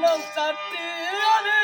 நம் சட்டி அது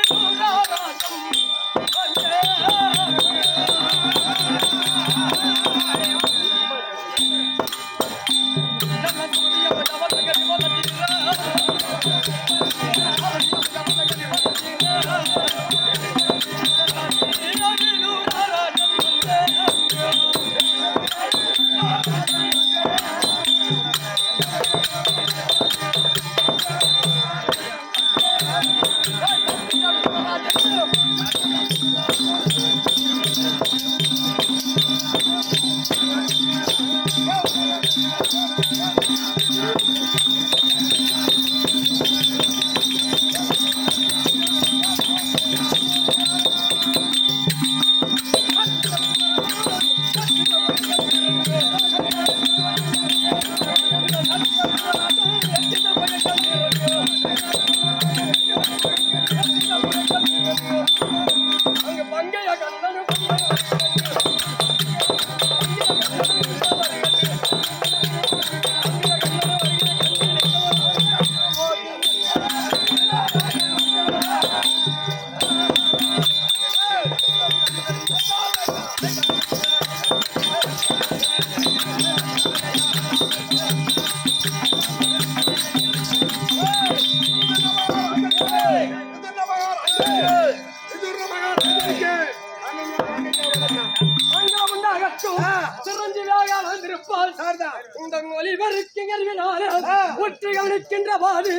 ஒற்றை உண்டாகட்டும் கவனிக்கின்ற பாது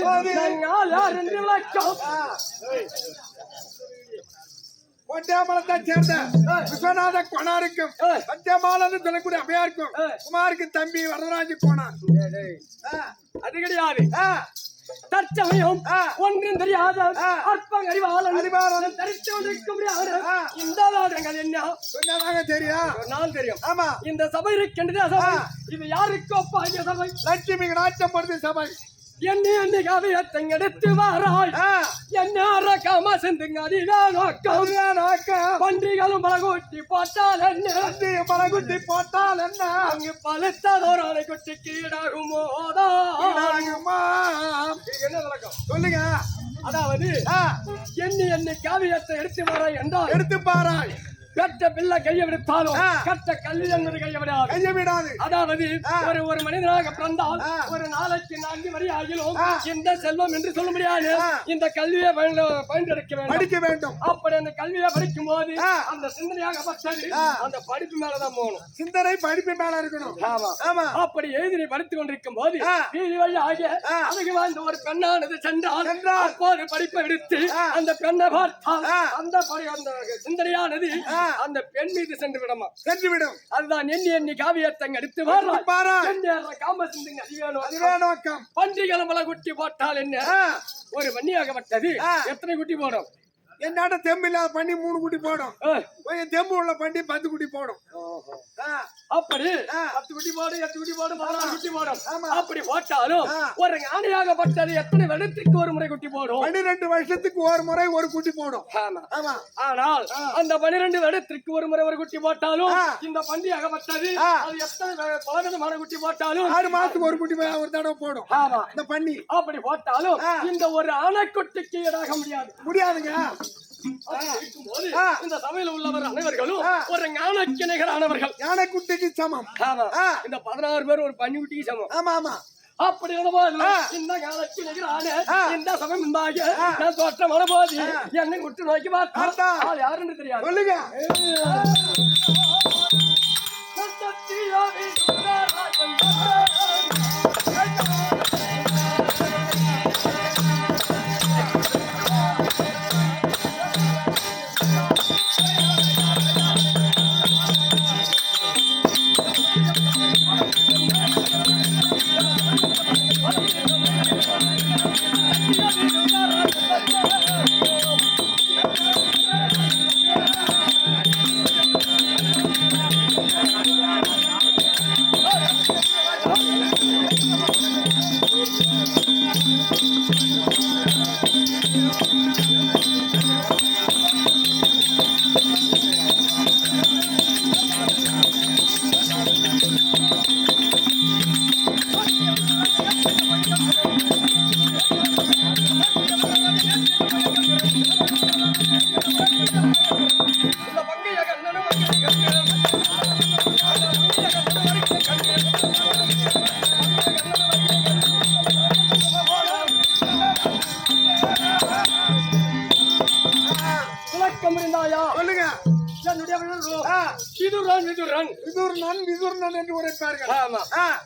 நாள் யார் என்று விளக்கம் கோட்டையாமலத்தை சேர்ந்த விஸ்வநாத கோனாருக்கும் சத்தியமாலன்னு சொல்லக்கூடிய அம்மையாருக்கும் குமாருக்கு தம்பி வரதராஜ கோனார். அது கிடையாது தற்சமயம் ஒன்றும் தெரியாத அற்பம் அறிவாளன் அறிவாளன். தரித்து கொண்டிருக்க முடியாது. இந்த நாடங்கள் என்ன? சொன்னதாங்க தெரியும் நாள் தெரியும். ஆமா. இந்த சபை இருக்கின்றது சபை. இது யாருக்கு ஒப்பாகிய சபை? லட்சுமி நாட்டப்படுது சபை. என்ன என்ன கவியத்தை எடுத்து வாராய். ஆ, என்ன ரகம சிந்துங்க நோக்கம். நோக்கம். பன்றிகளும் பலகூட்டி போட்டால் என்ன? வந்து பலகுட்டி போட்டால் என்ன? அங்கு பழுத்ததோர் ஆணை குட்டி கீழாகுமோதா இதாகுமா? என்ன விளக்கம்? சொல்லுங்க. அதாவது எண்ணி எண்ணி காவியத்தை எடுத்து வர என்றால். எடுத்து பாராய் பெற்ற பிள்ளை கையை விடுத்தாலும். கற்ற கல்வி என்பது கையை விடாது கைய விடாது அதாவது. ஒரு ஒரு மனிதனாக பிறந்தால். ஒரு நாளைக்கு நான்கு வரி ஆகிலும். இந்த செல்வம் என்று சொல்ல முடியாது. இந்த கல்வியை பயன்- பயன்படுத்த வேண்டும் படிக்க வேண்டும் அப்படி அந்த கல்வியை படிக்கும் போது. அந்த சிந்தனையாக பட்டது. அந்த படிப்பு மேலதான் போகணும் சிந்தனை படிப்பு மேல இருக்கணும் ஆமா ஆமா அப்படி எழுதி படித்துக் கொண்டிருக்கும் போது. வீதி வழியாக. அழகு வாழ்ந்த ஒரு பெண்ணானது சென்றால். அப்போது படிப்பை விடுத்து. அந்த பெண்ணை பார்த்தால். அந்த சிந்தனையானது. அந்த பெண் மீது சென்று விடுமா? சென்று விடும். அதுதான் எண்ணி எண்ணி காவியத்தை எடுத்து வாராய். பாராய் எண்ணி காம சிந்துங்க பன்றிகளை மலை குட்டி போட்டால் என்ன? ஒரு வன்னியாகப்பட்டது. ஆ. எத்தனை குட்டி போடும்? என்னாட்ட தெம்பு இல்லாத பண்ணி மூணு குட்டி போடும். கொஞ்சம் தெம்பு உள்ள பண்ணி பத்து குட்டி போடும் அப்படி. பத்து குட்டி போடும் எட்டு குட்டி போடும் பதினாறு குட்டி போடும் ஆமா. அப்படி போட்டாலும். ஒரு ஞானியாகப்பட்டது எத்தனை வருடத்துக்கு ஒரு முறை குட்டி போடும் பன்னிரெண்டு வருஷத்துக்கு ஒரு முறை ஒரு குட்டி போடும் ஆமா ஆமா ஆனால் அந்த பனிரெண்டு வருடத்திற்கு ஒரு முறை ஒரு குட்டி போட்டாலும். இந்த பண்டிகையாகப்பட்டது ஆ. அது எத்தனை விதமான குட்டி போட்டாலும் ஆறு மாசத்துக்கு ஒரு குட்டி ஒரு தடவை போடும் ஆமா இந்த பண்ணி அப்படி போட்டாலும். இந்த ஒரு ஆணைக்குட்டிக்கு ஈடாக முடியாது முடியாதுங்க. இந்த சபையில உள்ளவர் அனைவர்களும் ஒரு ஞான கிணைகளானவர்கள் ஞான குட்டிக்கு சமம் இந்த பதினாறு பேர் ஒரு பன்னி குட்டிக்கு சமம். ஆமா ஆமா. அப்படி வரும்போது இந்த காலத்தில் இந்த சமயம் முன்பாக நான் தோற்றம் வரும்போது என்னை உற்று நோக்கி பார்த்தா. யாருன்னு தெரியாது. சொல்லுங்க. விதுரன் விதுரன். விதுர்ணன் விதுர்ணன் என்று உரைப்பார்கள். ஆமா.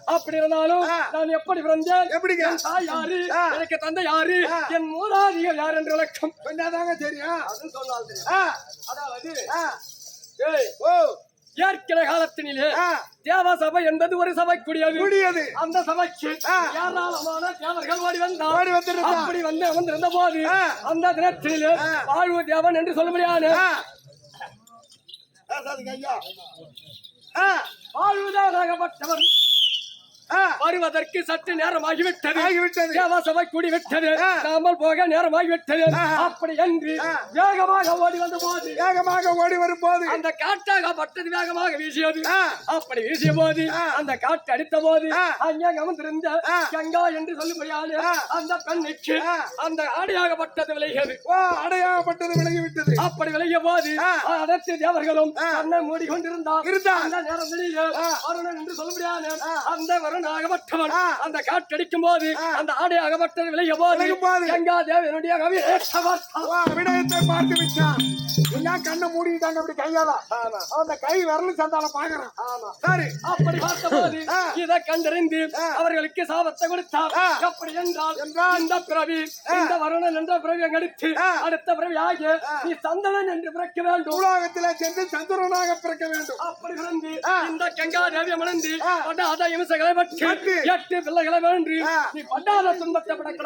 அப்படி இருந்தாலும். நான் எப்படி பிறந்தேன்? எப்படிங்க? என் தாய் யாரு. எனக்கு தந்தை யாரு. என் மூதாதிகள் யார் என்று விளக்கம் சொன்னாதாங்க தெரியும். அதுவும் சொன்னால் தெரியும். அதாவது ஏய், ஓ. ஏற்கிற காலத்தினிலே தேவ சபை என்பது ஒரு சபைக்குரியது. முடியாது அந்த சபைக்கு. ஏராளமான தேவர்கள் ஓடி வந்தார் ஓடி வந்திருந்தார். அப்படி வந்து அமர்ந்திருந்த போது. அந்த தினத்திலே. வாழ்வு தேவன் என்று சொல்ல முடியாது. ஆ. பேசாதீங்க ஐயா ஆ, வாழ்வுதானாகப்பட்டவர் வருவதற்கு சற்று நேரமாகிவிட்டது ஆகிவிட்டது தேவ சபை கூடி விட்டது ஆ. நாமல் போக நேரமாகிவிட்டது ஆஹா. அப்படி என்று. வேகமாக ஓடி வந்த போது வேகமாக ஓடி வரும்போது அந்த காட்டாகப்பட்டது வேகமாக வீசியது. அப்படி வீசிய போது. அந்த காட்டு அடித்த போது. அங்கே அமர்ந்திருந்த. கங்கா என்று சொல்லும்படியான. அந்த பெண்ணுக்கு. அந்த ஆடியாகப்பட்டது விலகியது ஓ அடையாகப்பட்டது விலகிவிட்டது அப்படி விலகிய போது. அதற்கு தேவர்களும். கண்ணை மூடிக்கொண்டிருந்தார். அந்த நேரத்திலேயே ஆ. வருணன் என்று சொல்ல முடியாது ஆ. அந்த வருணாகப்பட்டவன் ஆ. அந்த காற்றடிக்கும் போது. அந்த விலகிய போது விலகும் போது. கங்கா தேவனுடைய கவி ஓ விடயத்தை பார்த்து விட்டான் எல்லாம் கண்ணை மூடிட்டாங்க அப்படி கையால அந்த கை விரல் சந்தால பாக்குறான் சரி அப்படி பார்த்தபோது. இதை கண்டறிந்து. அவர்களுக்கு சாபத்தை கொடுத்தார் ஆ. எப்படி என்றால்? இந்த பிறவி இந்த வருணன் என்ற பிறவி ஆ. அடுத்த பிறவி ஆகிய நீ சந்தனன் என்று பிறக்க வேண்டும் உலகத்திலே சென்று சந்திரனாக பிறக்க வேண்டும் அப்படி பிறந்து. இந்த கங்கா தேவி அமர்ந்து ஆ. படாத இம்சைகளை பற்றி. எட்டு பிள்ளைகளை வேண்டி. நீ படாத துன்பத்தை படக்கிட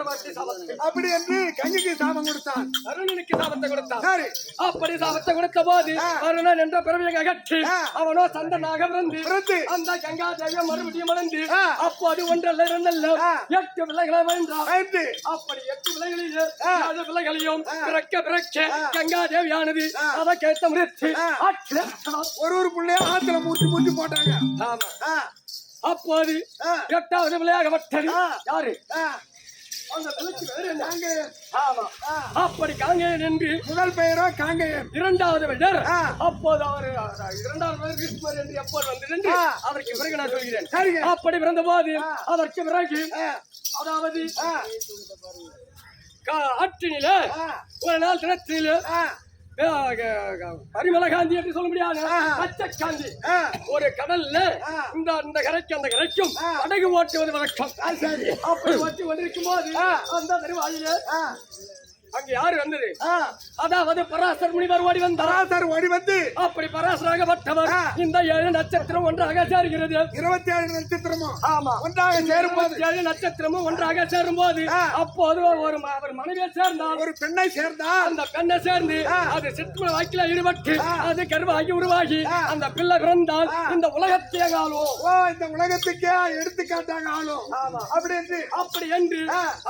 அப்படி என்று கஞ்சிக்கு சாபம் கொடுத்தான் அருணனுக்கு சாபத்தை கொடுத்தான் சரி அப்படி சாபத்தை கொடுத்த போது ஆ. வருணன் என்ற பிறவியை அகற்றி. அவனோ சந்தனாக பிறந்து. அந்த கங்கா தேவியை மறுபடியும் ஆ. அப்போது ஒன்றல்ல இரண்டல்ல ஆ. எட்டு வேண்டாம் வைத்து அப்படி எட்டு. ஏழு பிள்ளைகளையும் ஆ. பிறக்க பிறக்க. கங்கா தேவியானது. அதை கேட்ட முயற்சி ஒரு ஒரு பிள்ளைய ஆத்துல மூட்டி மூட்டி போட்டாங்க ஆமா அப்போது. எட்டாவது பிள்ளையாகப்பட்டது ஆ. யாரு அப்படி காங்கேயன் என்று முதல் பெயரோ காங்கேயன். இரண்டாவது பெயர். அப்போது அவர் இரண்டாவது பெயர் கிருஷ்ணர் என்று எப்போது ஆ. அதற்கு பிறகு நான் சொல்கிறேன். அப்படி பிறந்த போது. அதற்கு பிறகு அதாவது ஆற்றினிலே ஒரு நாள் தினத்திலே பரிமள காந்தி என்று சொல்ல முடியாது. பச்சை காந்தி. ஒரு கடல்ல. இந்த இந்த கரைக்கு அந்த கரைக்கும் ஆ. படகு ஓட்டுவது வழக்கம். அப்படி ஓட்டி கொண்டிருக்கும் போது. அந்த திருவாயிலே அங்க யாரு வந்தது. அதாவது பராசர் முனிவர் ஓடி வந்தார் பராசர் ஓடி வந்து அப்படி பராசராகப்பட்டவர். இந்த ஏழு நட்சத்திரம் ஒன்றாக சேர்கிறது இருபத்தி ஏழு நட்சத்திரமும் ஆமா ஒன்றாக சேரும்போது ஏழு நட்சத்திரமும் ஒன்றாக சேரும் போது. அப்போது ஒரு அவர் மனைவியை சேர்ந்தால் ஒரு பெண்ணை சேர்ந்தால் அந்த பெண்ணை சேர்ந்து. அது சிற்றும வாக்கில ஈடுபட்டு. அது கருவாகி உருவாகி. அந்த பிள்ளை பிறந்தால். இந்த உலகத்தையே காலும் ஓ இந்த உலகத்துக்கே எடுத்துக்காட்டாங்க ஆளும் ஆமா. அப்படி என்று அப்படி என்று.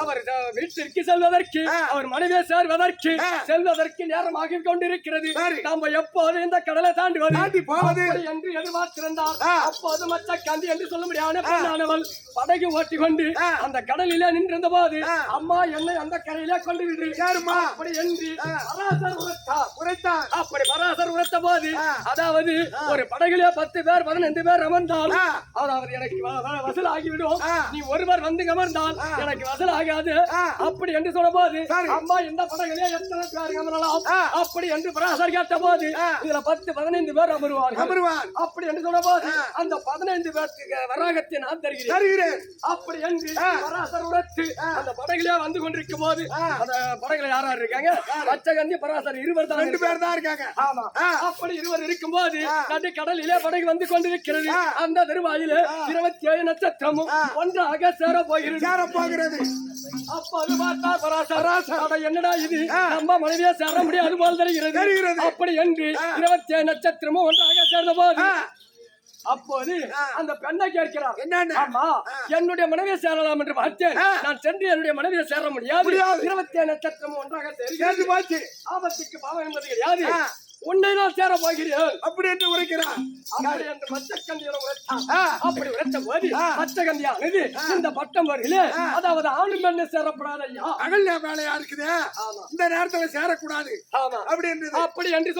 அவர் வீட்டிற்கு செல்வதற்கு. அவர் மனைவியை சேர்வதற்கு. செல்வதற்கு நேரமாகி கொண்டிருக்கிறது சரி. நாம எப்போது இந்த கடலை தாண்டுவது தாண்டி போவது. என்று எதிர்பார்த்திருந்தார் ஆ. அப்போது மச்ச காந்தி என்று சொல்ல முடியாத பெண்ணானவள் படகு ஓட்டி கொண்டு. அந்த கடலிலே நின்றிருந்த போது. அம்மா என்னை அந்த கரையிலே கொண்டு விடு யாரும்மா? அப்படி என்று. பராசர் உரைத்தார் உரைத்தான் அப்படி பராசர் உரைத்த போது. அதாவது ஒரு படகுல பத்து பேர் பதினைந்து பேர் அமர்ந்தால். அதாவது எனக்கு வசூல் ஆகிவிடும். நீ ஒருவர் வந்து அமர்ந்தால். எனக்கு வசூல் ஆகாது. அப்படி என்று சொன்ன போது. அம்மா இந்த படகுலே எத்தனை பேர் அமரலாம் ஆ. அப்படி என்று பராசர் கேட்ட போது. இதுல பத்து பதினைந்து பேர் அமருவார்கள் அமருவான் அப்படி என்று சொன்ன போது. அந்த பதினைந்து பேருக்கு வராகத்தை நான் தருகிறேன் தருகிறேன் அப்படி என்று. பராசர் உரைத்து அந்த படகுலே வந்து கொண்டிருக்கும் போது. அந்த படகுல யார் இருக்காங்க பச்சகந்தி பராசர் இருவர் தான் ரெண்டு பேர் தான் இருக்காங்க ஆமா. அப்படி இருவர் இருக்கும்போது ஆ. நடு கடலிலே படகு வந்து கொண்டிருக்கிறது. அந்த திருவாயில இருபத்தி ஏழு நட்சத்திரமும். ஒன்றாக சேர போகிறது சேர போகிறது அப்போது பார்த்தா பராசர் என்னடா இது. நம்ம மனைவியா சேர முடியாது போல் தெரிகிறது தெரிகிறது. அப்படி என்று. இருபத்தி ஏழு நட்சத்திரமும் ஒன்றாக சேர்ந்த போது. அப்போது. அந்த பெண்ணை கேட்கிறார் என்னன்னு? என்னுடைய மனைவியை சேரலாம் என்று பார்த்தேன். நான் சென்று என்னுடைய மனைவியை சேர முடியாது. இருபத்தி ஏழு நட்சத்திரமும் ஒன்றாக சேர்ந்து ஆபத்துக்கு பாவம் என்பது கிடையாது. உன்னை நான் சேர போகிறேன் அப்படி என்று உரைக்கிறான் அப்படி என்று மச்சக்கந்தியோட உரைத்தான். அப்படி உரைத்த போது. மச்சக்கந்தியானது இந்த பட்டம் வருகிலே அதாவது ஆணு பெண்ணு சேரப்படாத ஐயா அகல்யா வேலையா இருக்குது. இந்த நேரத்துல சேரக்கூடாது அப்படி இருந்தது அப்படி என்று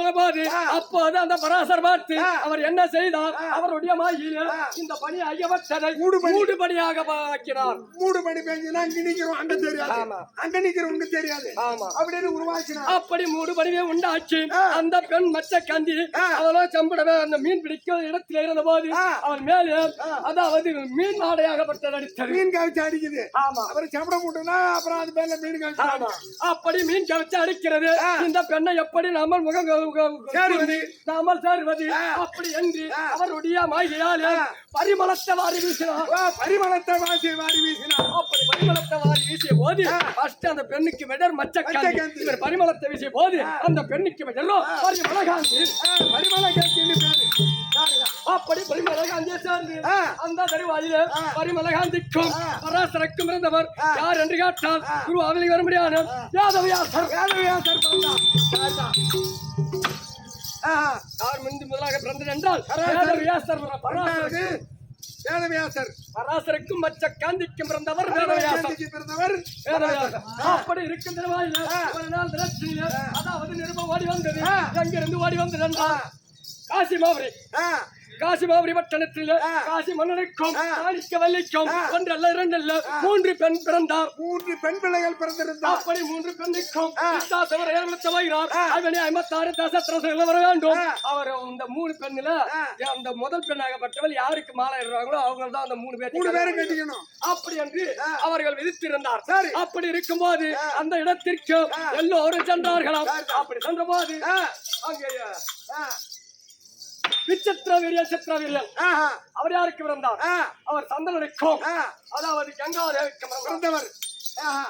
ஆ. அப்போது அந்த பராசர் பார்த்து. அவர் என்ன செய்தார் அவருடைய மாயில. இந்த பணி ஐயவற்றதை மூடுபனி. மூடுபடியாக ஆக்கினார் மூடு மணி பெஞ்சுனா இங்க நிக்கிறோம் அங்க தெரியாது. அங்க நிக்கிறவங்க தெரியாது ஆமா அப்படின்னு உருவாக்கினான் அப்படி மூடு பணியை உண்டாக்கி ஆ. அந்த பெண் மச்ச காந்தி. அவளோ சம்படவே அந்த மீன் பிடிக்கும் இடத்துல இருந்த போது ஆ. அவன் மேலே அதாவது மீன் மாடையாகப்பட்ட நடித்தது மீன் கவிச்சு அடிக்குது ஆமா அப்புறம் சம்பட மூட்டுனா அப்புறம் அது பேர்ல மீன் கவிச்சு. அப்படி மீன் கவிச்சு அடிக்கிறது. இந்த பெண்ணை எப்படி நாமல் முகம் சேருவது. நாமல் சேருவது. அப்படி என்று. அவருடைய மாயினால். பரிமளத்தை வாரி வீசினார் பரிமளத்தை வாசி வாரி வீசினான் அப்படி பரிமளத்தை வாரி வீசிய போது. ஃபர்ஸ்ட் அந்த பெண்ணுக்கு மச்சக்காந்தி. இவர் பரிமளத்தை வீசிய போது அந்த பெண்ணுக்கு விடரோ பரிமளகாந்தி பரிமள கேட்டின்னு பேரு. அப்படி பரிமளகாந்தியை சேர்ந்து. அந்த தருவாயில ஆ. பராசரக்கும் இருந்தவர். யார் என்று கேட்டால் குரு அவலி வர முடியாது யாதவயாசர். யார் முந்தி முதலாக பிறந்தது என்றால் பராசர். வேதவியாசர் பராசருக்கும் மச்ச காந்திக்கும் பிறந்தவர் வேதவியாசர் பிறந்தவர் வேதவியாசர். அப்படி திருவாயில ஒரு நாள் அதாவது நிருபம் ஓடி வந்தது. எங்கிருந்து ஓடி வந்தது காசி மாவரி. காசி மாவரி பட்டணத்தில். காசி மன்னனுக்கும் வள்ளிக்கும் ஆ. ஒன்றல்ல இரண்டல்ல மூன்று பெண் பிறந்தார் மூன்று பெண் பிள்ளைகள் பிறந்திருந்தார் அப்படி மூன்று பெண்ணுக்கும் ஆ. வித்தாசவர் ஏற்படுத்த வருகிறார் ஆ. அவனே ஐம்பத்தாறு தசத்திரசங்கள் வர வேண்டும். அவர் இந்த மூணு பெண்ணுல. அந்த முதல் பெண்ணாகப்பட்டவள் யாருக்கு மாலை இடுறாங்களோ அவங்க தான் அந்த மூணு பேர் மூணு பேரும் கட்டிக்கணும் அப்படி என்று. அவர்கள் விதித்திருந்தார் சரி. அப்படி இருக்கும்போது. அந்த இடத்திற்கு. எல்லோரும் சென்றார்களாம். அப்படி சென்றபோது ஆ, அங்கே விசித்திர வீரிய சித்திர வீரியன் ஆஹா, அவர் யாருக்கு பிறந்தார்? அவர் சந்தனனுக்கும் ஆ, அதாவது கங்காதேவிக்கு பிறந்தவர்.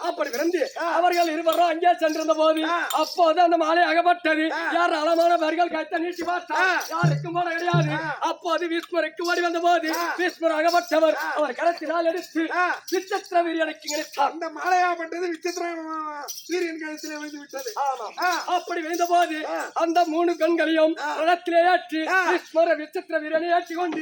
அப்படி விருந்து அவர்கள் இருவரும் அங்கே சென்றிருந்த போது. அப்போது அந்த மாலை அகப்பட்டது. யார் அளமானவர்கள் கைத்த நீட்டி பார்த்தார் ஆ. யாருக்கும் போட கிடையாது. அப்போது விஸ்மருக்கு ஓடி வந்த போது. விஸ்மர் அகப்பட்டவர் அவர் கரத்தினால் எடுத்து. விசித்திர வீரியனுக்கு நினைத்தார் அந்த மாலையாப்பட்டது விசித்திர சீரியன் கழுத்திலே விழுந்து விட்டது. அப்படி விழுந்த போது. அந்த மூணு பெண்களையும் ஆ. ரதத்திலே ஏற்றி. விஸ்மர விசித்திர வீரனை ஏற்றி கொண்டு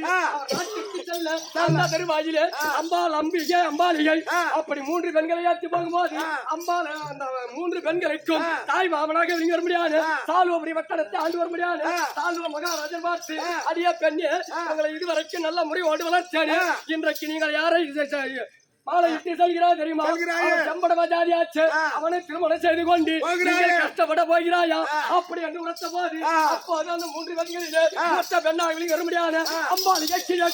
செல்ல அந்த தெருவாயிலே அம்பாள் அம்பிகை அம்பாலிகை ஆ. அப்படி மூன்று பெண்களை ஏற்றி போகும்போது. அம்பாள் அந்த மூன்று பெண்களுக்கும். தாய் மாமனாக இங்க வர முடியாது. சால்வபுரி வட்டணத்தை ஆண்டு வர முடியாது. சால்வ மகாராஜன் பார்த்து. அடிய பெண்ணே உங்களை இதுவரைக்கும் நல்ல முறையோடு வளர்த்தேன் ஆ. இன்றைக்கு நீங்கள் யாரை மாலை இட்டு செல்கிறாய் தெரியுமா செல்கிறாயே. அவன் செம்பட ஜாதியாச்சு. அவனை திருமணம் செய்து கொண்டு கஷ்டப்பட போகிறாயா. அப்படி என்று உணர்த்த போது. அப்போது அந்த மூன்று பெண்களிலே மற்ற பெண்ணாக வர முடியாது அம்பாள் கீழே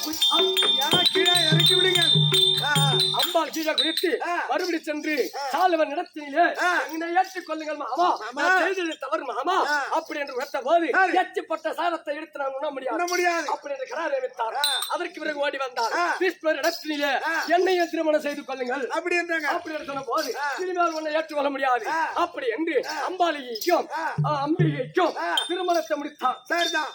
கீழே இறக்கி விடுங்க அம்பாள் கீழே குதித்து ஆ. மறுபடி சென்று சாலுவன் இடத்திலே. என்னை ஏற்றுக் கொள்ளுங்கள் மாமா நான் செய்தது தவறு மாமா ஆ. அப்படி என்று உணர்த்த போது. எச்சுப்பட்ட சாரத்தை எடுத்து நான் உண்ண முடியாது அப்படி என்று கராரை. அதற்கு பிறகு ஓடி வந்தார் இடத்திலே. என்னையும் திருமணம் செய்து கொள்ளுங்கள் அப்படி இருந்தாங்க அப்படி சொன்ன போது இனிமேல் உன்னை ஏற்றுக்கொள்ள முடியாது. அப்படி என்று அம்பாலிகைக்கும் அம்பிகைக்கும். திருமணத்தை முடித்தார் சரிதான்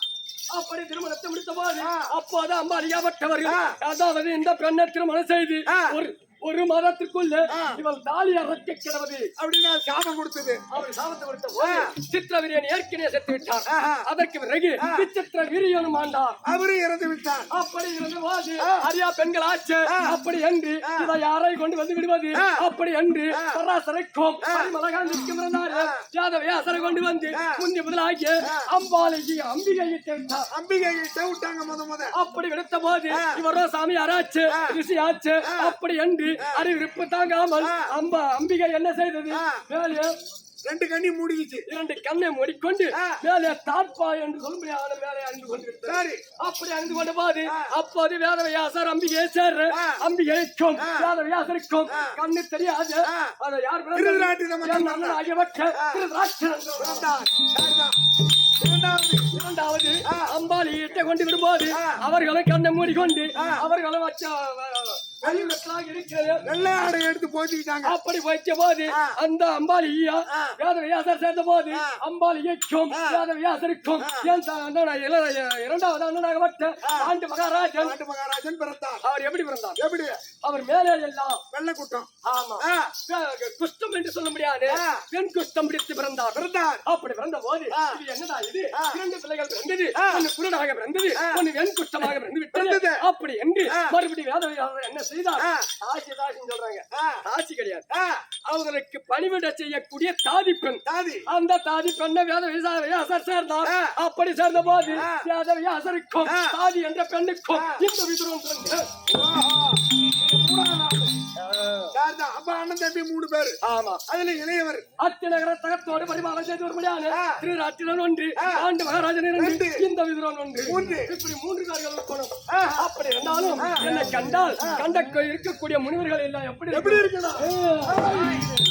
அப்படி திருமணத்தை முடித்த போது ஆ. அப்போது அம்பாலியாப்பட்டவர்கள் ஆ. அதாவது இந்த பெண்ணை திருமணம் செய்து. ஒரு ஒரு மாதத்திற்குள்ள. இவள் தாலி அரைக்க கிடவது. அப்படின்னா சாபம் கொடுத்தது. அவர் சாபத்தை கொடுத்த போது சித்திரவீரியன் ஏற்கனவே செத்து விட்டார். அதற்கு பிறகு விசித்திர வீரியனும் ஆண்டார் அவரு இறந்து விட்டார். அப்படி இருந்த போது அரியா பெண்கள் ஆச்சு. அப்படி என்று இதை யாரை கொண்டு வந்து விடுவது. அப்படி என்று சராசரிக்கும் மலகாந்திக்கும் இருந்தாரு. யாதவையாசரை கொண்டு வந்து முந்தி முதலாகிய அம்பாலைக்கு அம்பிகையை விட்டார் அம்பிகை கிட்ட விட்டாங்க முத முத. அப்படி விடுத்த போது இவரோ சாமி ஆராய்ச்சு ரிஷி ஆச்சு அப்படி என்று அறிவிப்பு தாங்காமல் அம்பா அம்பிகை என்ன செய்தது? மேலே ரெண்டு கண்ணி மூடிக்கிச்சு. இரண்டு கண்ணை மூடிக்கொண்டு. மேலே தாட்பா என்று சொல்லும்படியான மேலே அணிந்து கொண்டிருந்தார் சரி. அப்படி அணிந்து கொண்ட போது அப்போது வேதவியாசர் அம்பிகை சேர்ற ஆ. அம்பிகைக்கும் வேதவியாசருக்கும் கண்ணு தெரியாது. அதை யார் இரண்டாவது இரண்டாவது. அம்பாலியிட்ட கொண்டு விடும்போது அவர்களும் கண்ணை மூடிக்கொண்டு அவர்களும் வெளியிடங்களாக இருக்கிறது வெள்ளை ஆடை எடுத்து போச்சுக்கிட்டாங்க அப்படி வைத்த போது அந்த வேத வியாசர் சேர்ந்த போது வேத வியாசருக்கும். இள- இரண்டாவது அண்ணனாக வட்ட ஆண்டு மகாராஜன். பிறந்தார். அவர் எப்படி பிறந்தார்? எப்படி? அவர் மேலே எல்லாம் வெள்ளை குற்றம் ஆமா. குஷ்டம் என்று சொல்ல முடியாது. பெண் குஷ்டம் பிடித்து பிறந்தார். பிறந்தார். அப்படி பிறந்த போது இது என்னடா இது? இரண்டு பிள்ளைகள் பிறந்தது ஆ. ஒன்னு குருடாக பிறந்தது ஒன்னு வெண் குஷ்டமாக பிறந்து விட்டது. அப்படி என்று ஆ. மறுபடி வேத என்ன செய்தார் ஆ. ஆசி தாசின்னு சொல்றாங்க. ஆசி கிடையாது. ஆ, அவர்களுக்கு பணிவிட செய்யக்கூடிய தாதி பெண். தாதி. அந்த தாதி பெண்ணை வேத விசா- வியாசர் சேர்ந்தார். அப்படி சேர்ந்த போது ஆ. வேத வியாசருக்கும் ஆ. தாதி என்ற பெண்ணுக்கும் இந்த விதுரம் அப்ப அண்ணன் தம்பி மூணு பேரு. ஆமா. அதுல இளையவர். அத்திநகர தகத்தோடு பரிமாணம் செய்து ஆ. திரு ராட்டினன் ஒன்று ஆண்டு மகாராஜன் இரண்டு ரெண்டு. இந்த விதுரன் ஒன்று. மூன்று. இப்படி மூன்று இருக்கணும். ஆ. அப்படி இருந்தாலும் என்னை கண்டால் கண்ட இருக்கக்கூடிய முனிவர்கள் எல்லாம் எப்படி எப்படி இருக்கணும்.